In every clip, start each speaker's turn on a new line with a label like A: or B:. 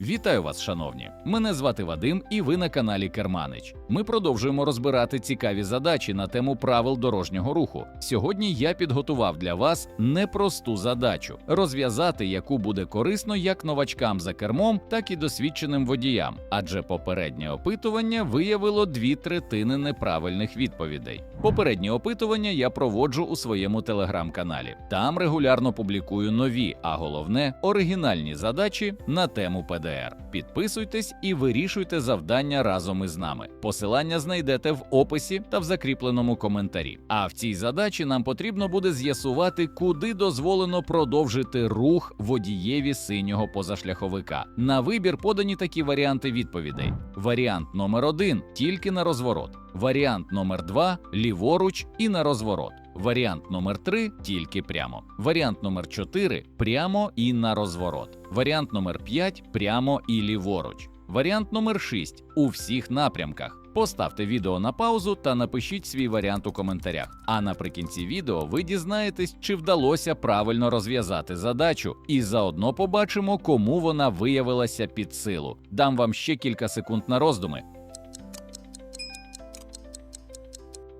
A: Вітаю вас, шановні! Мене звати Вадим, і ви на каналі Керманич. Ми продовжуємо розбирати цікаві задачі на тему правил дорожнього руху. Сьогодні я підготував для вас непросту задачу розв'язати, яку буде корисно як новачкам за кермом, так і досвідченим водіям, адже попереднє опитування виявило дві третини неправильних відповідей. Попереднє опитування я проводжу у своєму телеграм-каналі. Там регулярно публікую нові, а головне оригінальні задачі на тему ПДР. Підписуйтесь і вирішуйте завдання разом із нами. Посилання знайдете в описі та в закріпленому коментарі. А в цій задачі нам потрібно буде з'ясувати, куди дозволено продовжити рух водієві синього позашляховика. На вибір подані такі варіанти відповідей: варіант номер один тільки на розворот. Варіант номер 2 ліворуч і на розворот. Варіант номер 3 тільки прямо. Варіант номер 4 прямо і на розворот. Варіант номер 5 прямо і ліворуч. Варіант номер 6 у всіх напрямках. Поставте відео на паузу та напишіть свій варіант у коментарях. А наприкінці відео ви дізнаєтесь, чи вдалося правильно розв'язати задачу, і заодно побачимо, кому вона виявилася під силу. Дам вам ще кілька секунд на роздуми.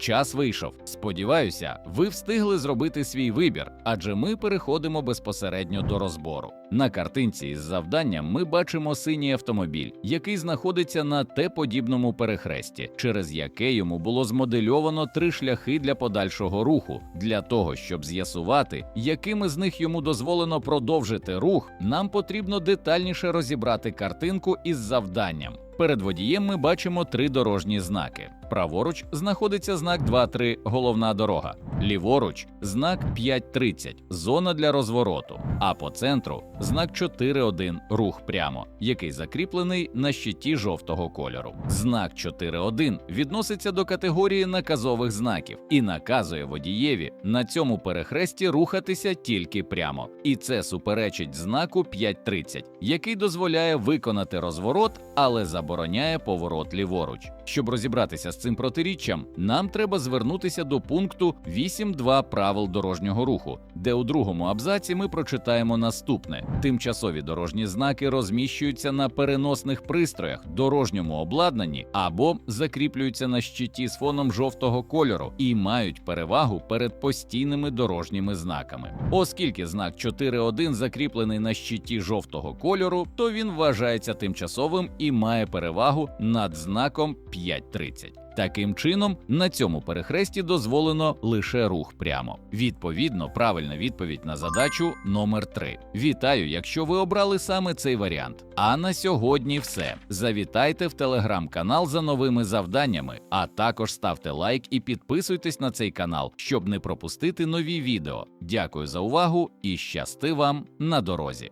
A: Час вийшов. Сподіваюся, ви встигли зробити свій вибір, адже ми переходимо безпосередньо до розбору. На картинці із завданням ми бачимо синій автомобіль, який знаходиться на Т-подібному перехресті, через яке йому було змодельовано три шляхи для подальшого руху. Для того щоб з'ясувати, якими з них йому дозволено продовжити рух, нам потрібно детальніше розібрати картинку із завданням. Перед водієм ми бачимо три дорожні знаки. Праворуч знаходиться знак 2.3 головна дорога, ліворуч знак 5.30 зона для розвороту, а по центру знак 4.1 рух прямо, який закріплений на щиті жовтого кольору. Знак 4.1 відноситься до категорії наказових знаків і наказує водієві на цьому перехресті рухатися тільки прямо. І це суперечить знаку 5.30, який дозволяє виконати розворот, але забороняє поворот ліворуч. Щоб розібратися з цим протиріччям, нам треба звернутися до пункту 8.2 правил дорожнього руху, де у другому абзаці ми прочитаємо наступне: тимчасові дорожні знаки розміщуються на переносних пристроях, дорожньому обладнанні або закріплюються на щиті з фоном жовтого кольору і мають перевагу перед постійними дорожніми знаками. Оскільки знак 4.1 закріплений на щиті жовтого кольору, то він вважається тимчасовим і має перевагу над знаком 5.30. Таким чином, на цьому перехресті дозволено лише рух прямо. Відповідно, правильна відповідь на задачу номер 3. Вітаю, якщо ви обрали саме цей варіант. А на сьогодні все. Завітайте в телеграм-канал за новими завданнями, а також ставте лайк і підписуйтесь на цей канал, щоб не пропустити нові відео. Дякую за увагу і щасти вам на дорозі.